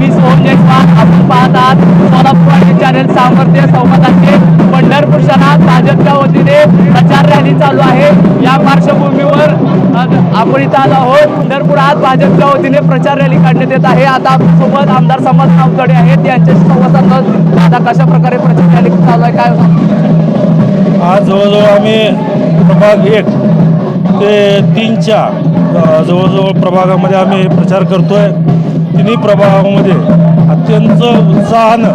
मी सोहम जयस्वाल आपण पाहत आहात सोलापूर चॅनल सामर्थ्य संवादाचे पंढरपूर शहरात भाजपच्या वतीने प्रचार रॅली चालू आहे. या पार्श्वभूमीवर आपण इथं आलो आहोत. पंढरपुरात भाजपच्या वतीने प्रचार रॅली काढण्यात येत आहे. आता सोबत आमदार समाज नावकडे आहेत. यांच्याशी संवाद साधत आता कशा प्रकारे प्रचार रॅली चालू आहे? काय आज जवळजवळ आम्ही प्रभाग एक ते तीनच्या जवळजवळ प्रभागामध्ये आम्ही प्रचार करतोय. तिन्ही प्रभागामध्ये अत्यंत उत्साहानं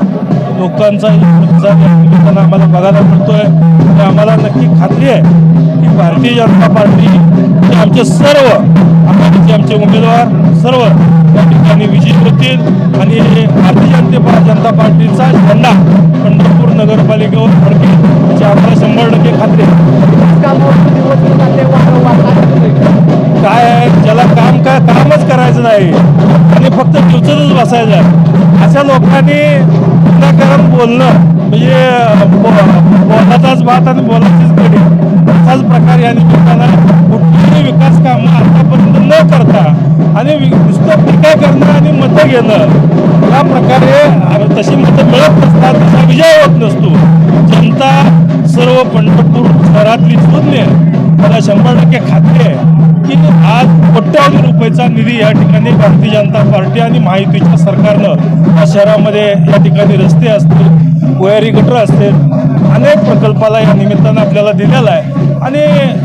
लोकांचा प्रतिसाद या निमित्तानं आम्हाला बघायला मिळतोय. आणि आम्हाला नक्की खात्री आहे की भारतीय जनता पार्टी हे आमचे सर्व आघाडीचे आमचे उमेदवार सर्व या ठिकाणी विजयी होतील. आणि भारतीय जनते जनता पार्टीचा झेंडा पंढरपूर नगरपालिकेवर फडकेल याची आम्हाला शंभर टक्के खात्री आहे. काय आहे? ज्याला काम काय कामच करायचं नाही. आणि फक्त चुचतच बसायचं. आहे अशा लोकांनी विनाकारण बोलणं म्हणजे बोलताच बोलाचाच भात आणि बोलाचीच कडी. असाच प्रकार या निमित्तानं कुठलीही विकास कामं आतापर्यंत न करता आणि नुसतं टीका करणं आणि मतं घेणं या प्रकारे तशी मतं मिळत नसतात तसा विजय होत नसतो. जनता सर्व पंढरपूर शहरातली शून्य मला शंभर टक्के खात्री आहे. की आज कोट्यावधी रुपयाचा निधी या ठिकाणी भारतीय जनता पार्टी आणि महायुतीच्या सरकारनं या शहरामध्ये या ठिकाणी रस्ते असतील वयारी गटर असतील अनेक प्रकल्पाला या निमित्तानं आपल्याला दिलेला आहे. आणि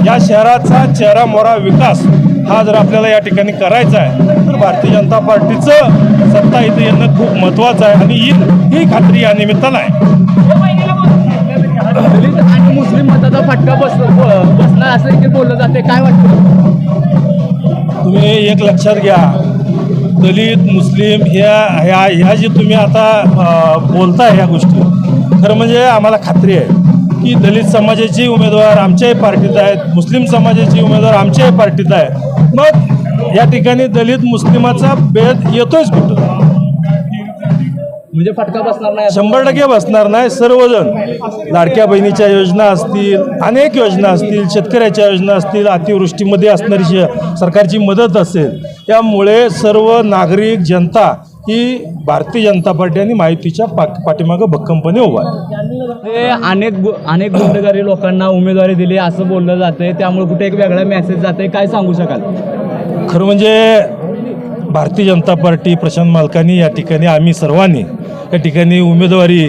या शहराचा चेहरा मोरा विकास हा जर आपल्याला या ठिकाणी करायचा आहे तर भारतीय जनता पार्टीचं सत्ता इथं येणं खूप महत्त्वाचं आहे आणि ही ही खात्री या निमित्तानं आहे. मुस्लिम मताचा फटका बस बसणार असं इथे बोललं जाते? काय वाटतं? तुम्ही एक लक्षात घ्या. दलित मुस्लिम ह्या ह्या ह्या जे तुम्ही आता बोलता ह्या गोष्टी खरं म्हणजे आम्हाला खात्री आहे की दलित समाजाची उमेदवार आमच्याही पार्टीत आहेत मुस्लिम समाजाची उमेदवार आमच्याही पार्टीत आहेत. मग या ठिकाणी दलित मुस्लिमाचा भेद येतोच कुठं? म्हणजे फटका बसणार नाही? शंभर टक्के बसणार नाही. सर्वजण. लाडक्या बहिणीच्या योजना असतील अनेक योजना असतील शेतकऱ्याच्या योजना असतील अतिवृष्टीमध्ये असणारी श- सरकारची मदत असेल त्यामुळे सर्व नागरिक जनता ही भारतीय जनता पार्टी आणि माहितीच्या पा पाठीमागं भक्कमपणे उभा आहे. हे अनेक गु- अनेक गुंडगारी लोकांना उमेदवारी दिली असं बोललं जातंय. त्यामुळे कुठे एक वेगळा मेसेज जातंय काय सांगू शकाल? खरं म्हणजे भारतीय जनता पार्टी प्रशांत मालकानी या ठिकाणी आम्ही सर्वांनी या ठिकाणी उमेदवारी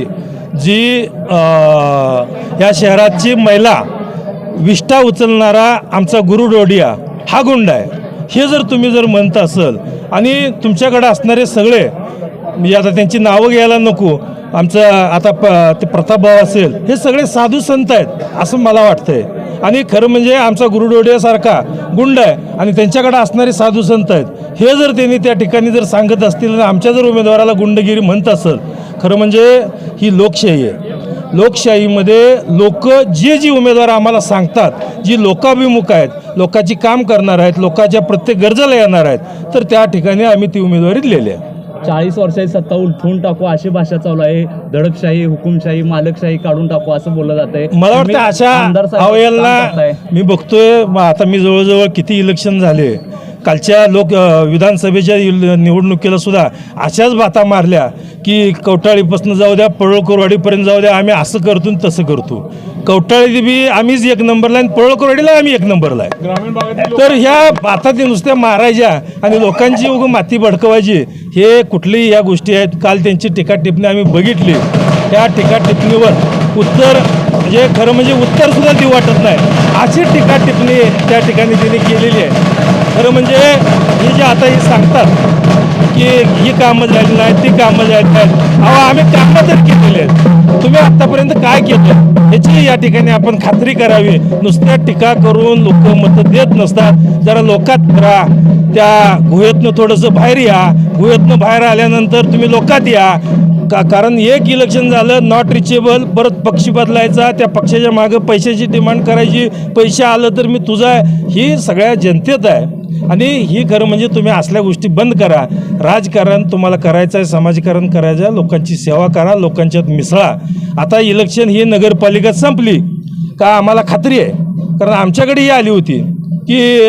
जी या शहराची महिला विष्ठा उचलणारा आमचा गुरु डोडिया हा गुंड आहे. हे जर तुम्ही जर म्हणत असाल आणि तुमच्याकडे असणारे सगळे म्हणजे आता त्यांची नावं घ्यायला नको आमचं आता प ते प्रतापभाव असेल हे सगळे साधू संत आहेत असं मला वाटतंय. आणि खरं म्हणजे आमचा गुरुडोडियासारखा गुंड आहे आणि त्यांच्याकडे असणारे साधू संत आहेत. हे जर त्यांनी त्या ठिकाणी जर सांगत असतील आणि आमच्या जर उमेदवाराला गुंडगिरी म्हणत असेल खरं म्हणजे ही लोकशाही आहे. लोकशाहीमध्ये लोक जे जी उमेदवार आम्हाला सांगतात जी लोकाभिमुख आहेत लोकांची काम करणार आहेत लोकांच्या प्रत्येक गरजेला येणार आहेत तर त्या ठिकाणी आम्ही ती उमेदवारी दिलेली आहे. चाळीस वर्षाची सत्ता उलथून टाकू अशी भाषा चालू आहे. दडपशाही हुकुमशाही मालकशाही काढून टाकू असं बोललं जातंय. मला वाटतं अशा. मी बघतोय आता मी जवळजवळ किती इलेक्शन झाले कालच्या लोक विधानसभेच्या निवडणुकीला सुद्धा अशाच बाता मारल्या की कवटाळीपासून जाऊ द्या पळळकोरवाडीपर्यंत जाऊ द्या आम्ही असं करतो तसं करतो. कवटाळी बी आम्हीच एक नंबरला आहे आणि पळळकोरवाडीला आम्ही एक नंबरला आहे. तर ह्या आता ते नुसत्या मारायच्या आणि लोकांची उग माती भडकवायची हे कुठलीही ह्या गोष्टी आहेत. काल त्यांची टीका टिप्पणी आम्ही बघितली. त्या टीका टिप्पणीवर उत्तर म्हणजे खरं म्हणजे उत्तर सुद्धा देऊ वाटत नाही. अशी टीका टिप्पणी त्या ठिकाणी त्यांनी केलेली आहे. खरं म्हणजे हे जे आता हे सांगतात की ही कामं झाली नाहीत ती कामं झाली नाहीत. अहो आम्ही कामं तर केलेली आहेत. तुम्ही आत्तापर्यंत काय केलं याची या ठिकाणी आपण खात्री करावी. नुसत्या टीका करून लोक मतं देत नसतात. जरा लोकात करा. त्या गुहेतनं थोडंसं बाहेर या. गुहेतनं बाहेर आल्यानंतर तुम्ही लोकात या. का कारण एक इलेक्शन झालं नॉट रिचेबल परत पक्ष बदलायचा त्या पक्षाच्या मागं पैशाची डिमांड करायची पैसे आलं तर मी तुझा ही सगळ्या जनतेत आहे. आणि ही खरं म्हणजे तुम्ही असल्या गोष्टी बंद करा. राजकारण तुम्हाला करायचं आहे समाजकारण करायचं आहे लोकांची सेवा करा लोकांच्यात मिसळा. आता इलेक्शन ही नगरपालिका संपली. का आम्हाला खात्री आहे? कारण आमच्याकडे ही आली होती. की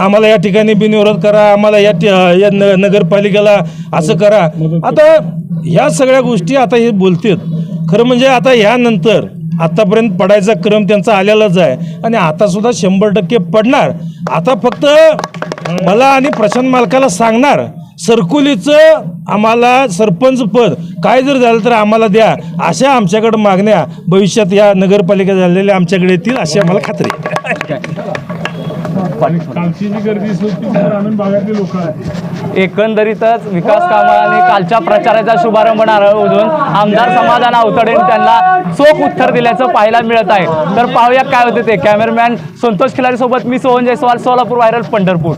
आम्हाला या ठिकाणी बिनविरोध करा आम्हाला या या न- नगरपालिकेला असं करा. आता ह्या सगळ्या गोष्टी आता हे बोलतात. खरं म्हणजे आता ह्यानंतर आतापर्यंत पडायचा क्रम त्यांचा आलेलाच आहे. आणि आता सुद्धा शंभर टक्के पडणार. आता फक्त मला आणि प्रशांत मालकाला सांगणार सरकुलीचं आम्हाला सरपंच पद काय जर झालं तर आम्हाला द्या. अशा आमच्याकडे मागण्या भविष्यात या नगरपालिका झालेल्या आमच्याकडे येतील अशी आम्हाला खात्री आहे. कालची जी गर्दी होती ग्रामीण भागातली लोक आहेत. एकंदरीतच विकास कामा आणि कालच्या प्रचाराचा शुभारंभ नारळमधून आमदार समाधान आवतडे त्यांना चोख उत्तर दिल्याचं पाहायला मिळत आहे. तर पाहूया काय होते ते. कॅमेरामॅन संतोष खिलारी सोबत मी सोहन जयस्वाल सोलापूर व्हायरल पंढरपूर.